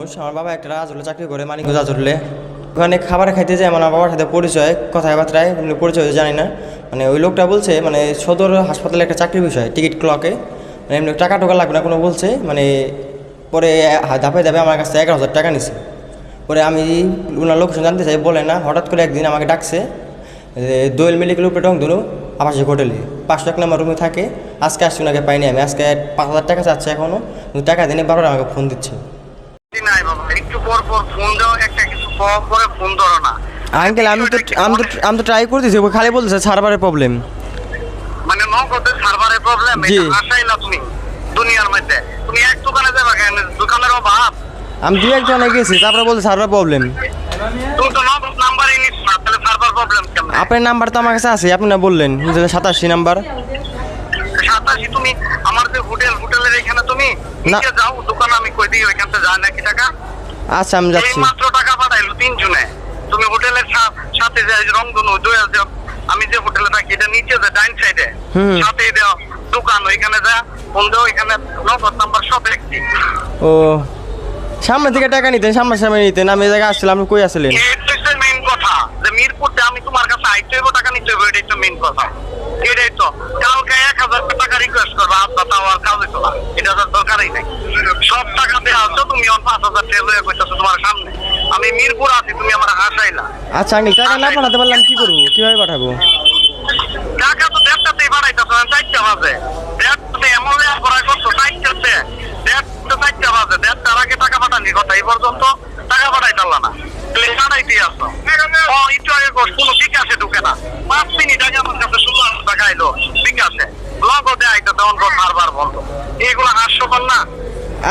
আমার বাবা একটা রাজুলে চাকরি করে, মানিকগঞ্জ রাজুলে ওখানে খাবার খাইতে যায় মানে আমার বাবার সাথে পরিচয়, কথাবার্তায় পরিচয় জানি না। মানে ওই লোকটা বলছে মানে সদর হাসপাতালে একটা চাকরির বিষয়, টিকিট ক্লকে। মানে এমনি টাকা টোকা লাগবে না, কোনো বলছে মানে পরে ধাপে ধাপে আমার কাছে এগারো হাজার টাকা নিছে। পরে আমি ওনার লোকেশন জানতে চাই, বলে না, হঠাৎ করে একদিন আমাকে ডাকছে দোয়েল মেডিকেল উপরে টং ধরু আবাসিক হোটেলে। পাঁচশো এক নম্বর রুমে থাকে, আজকে আসছি ওনাকে পাইনি আমি, আজকে পাঁচ হাজার টাকা চাচ্ছে এখনও টাকা দিনে বারোটা আমাকে ফোন দিচ্ছে নাই বাবা একটু পর পর ফোন দাও পরে ফোন ধরো না। আঙ্কেল আমি তো আমি তো আমি তো ট্রাই করতেছি খালি বলতেছে সার্ভারের প্রবলেম মানে নগদের সার্ভারের প্রবলেম এটা আসাই না তুমি? দুনিয়ার মধ্যে। তুমি এক দোকানে যাবে কেন? দোকানের অভাব। আমি দু একজনে গেছি তারপরে সার্ভার প্রবলেম তুমি তো নাম্বারই নিচ্ছ না তাহলে সার্ভার প্রবলেম কেমন? আপনার নাম্বার তো আমার কাছে আছে আপনি না বললেন যে সাতাশি নাম্বার সাতাশি তুমি আমার যে হোটেল হোটেলের এখানে তুমি। নিচে যাও দোকান আমি কই দিই ওইখান থেকে যায় নাকি টাকা। আচ্ছা আমি যাচ্ছি। মাত্র তিনজনে। তুমি হোটেলের সাথে রংধনু আমি যে হোটেলে থাকি এটা নিচে যে ডাইন সাইডে সাথে দেওয়া দোকান ওইখানে যা ফোন দেও ওইখানে নগদ নাম্বার সব একটি ও সামনে থেকে টাকা নিতেন সামনে সামনে নিতেন। আমি এই জায়গায় আসছিলাম আপনি কই আসছিলেন এটাই মেইন কথা যে মিরপুরতে আমি তোমার কাছে আইতে হইব টাকা নিতে হইব এটাই তো মেইন কথা। এটাই তো। কালকে এক হাজার টাকা রিকোয়েস্ট করব আপনার তাও আর কাজ হইতো না। এটা তো দরকারই নাই। সব টাকা দেওয়া হচ্ছে তুমি পাঁচ হাজার টাকা লইয়া কইতেছো তোমার সামনে। আমি মিরপুর আছি তুমি আমার হাসাইলা আচ্ছা আঙ্কেল টাকা না পাঠাতে পারলাম কি করব? কীভাবে পাঠাবো? টাকা তো দেড়টাতেই বাড়াইতেছো না চারটা বাজে। দেড়টাতে এমন করা করছ চারটাতে দেড়টা চারটা বাজে দেড়টার আগে টাকা পাঠানির কথা। এই পর্যন্ত টাকা পারলা না। পাঠাইতে একটু আগে কর কোনো বিকাশে ঢুকে না। পাঁচ মিনিট আগে আমার কাছে ষোলো হাজার টাকা এলো বিকাশে। লগতে আইতে তখন তো সারবার বন্ধ। এগুলো হাস্যকর না?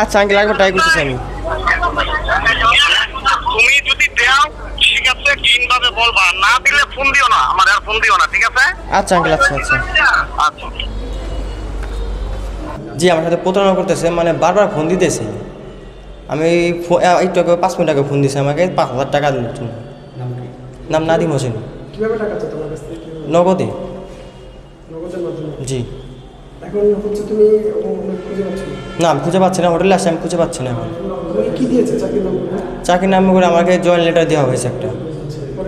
আচ্ছা আঙ্কেল একবার ট্রাই করতেছি আমি তুমি যদি দেও ঠিক কিনভাবে বলবা? না দিলে ফোন দিও না আমার আর ফোন দিও না ঠিক আছে? আচ্ছা আঙ্কেল আচ্ছা আচ্ছা। আচ্ছা। জি আমার সাথে প্রতারণা করতেছে মানে বারবার ফোন দিতেছে। আমি একটু আগে পাঁচ মিনিট আগে ফোন দিছে আমাকে পাঁচ হাজার টাকা দিল। নাম নাদিম হোসেন? নগদে। জি। এখন হচ্ছে তুমি ওনাকে খুঁজে না? না আমি খুঁজে পাচ্ছি না হোটেলে আসছি আমি খুঁজে পাচ্ছি না এখন। তোমাকে কি দিয়েছে চাকরির নাম? করে চাকরির নাম করে আমাকে জয়েন্ট লেটার দেওয়া হয়েছে একটা।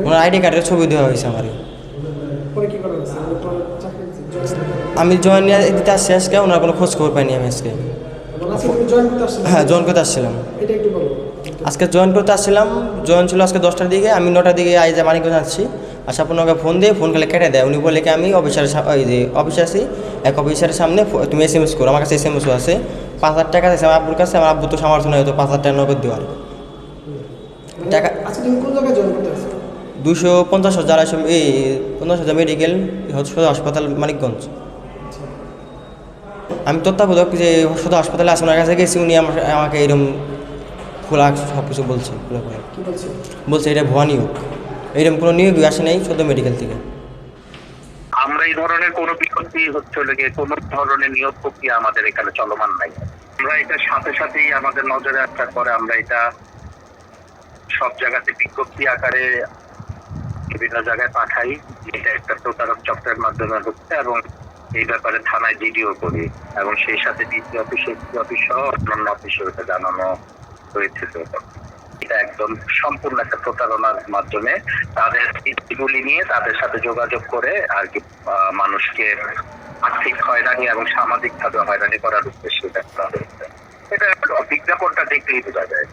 ওনার আইডি কার্ডের ছবি দেওয়া হয়েছে আমার। আমি জয়েন দিতে আসছি আজকে ওনার কোনো খোঁজ খবর পাইনি আমি আজকে। আসছো হ্যাঁ জয়েন করতে আসছিলাম। আজকে জয়েন করতে আসছিলাম জয়েন ছিল আজকে দশটার দিকে আমি নটার দিকে আই যে মানিকগঞ্জ আসছি। আচ্ছা আপনাকে ফোন দিয়ে ফোন খালি কেটে দেয়। উনি বলে কি আমি ওই যে অফিসে আসি এক অফিসারের সামনে তুমি এস এম এস করো আমার কাছে এস এম এসও আছে। পাঁচ হাজার টাকা আছে আমার আব্বুর কাছে আমার আব্বু তো সামর্থ্য নয় হয়তো পাঁচ হাজার টাকা নগদ দেওয়ার মানে টাকা- দুশো পঞ্চাশ হাজার এই পঞ্চাশ হাজার মেডিকেল সদর হাসপাতাল মানিকগঞ্জ। আমি তত্ত্বাবধায়ক যে সদর হাসপাতালে আছে ওনার কাছে গেছি উনি আমাকে এরকম খোলা সব কিছু বলছে খোলা বলছে? এটা ভুয়া নিয়োগ। এরকম কোনো নিয়োগই আসে নাই সদর মেডিকেল থেকে। আমরা এই ধরনের কোনো বিজ্ঞপ্তি হচ্ছে কোনো ধরনের নিয়োগ প্রক্রিয়া আমাদের এখানে চলমান নাই। আমরা এটা সাথে সাথেই আমাদের নজরে আসার পরে আমরা এটা সব জায়গাতে বিজ্ঞপ্তি আকারে বিভিন্ন জায়গায় পাঠাই এটা একটা প্রতারক চক্রের মাধ্যমে হচ্ছে এবং এই ব্যাপারে থানায় জিডিও করি এবং সেই সাথে ডিসি অফিস এসপি অফিস সহ অন্যান্য অফিসে এটা জানানো হয়েছে এটা একদম সম্পূর্ণ একটা প্রতারণার মাধ্যমে তাদের নীতিগুলি নিয়ে তাদের সাথে যোগাযোগ করে আর কি মানুষকে আর্থিক হয়রানি এবং সামাজিক ভাবে হয়রানি করার উদ্দেশ্যে এটা করা হয়েছে। এটা বিজ্ঞাপনটা দেখলেই বোঝা যায়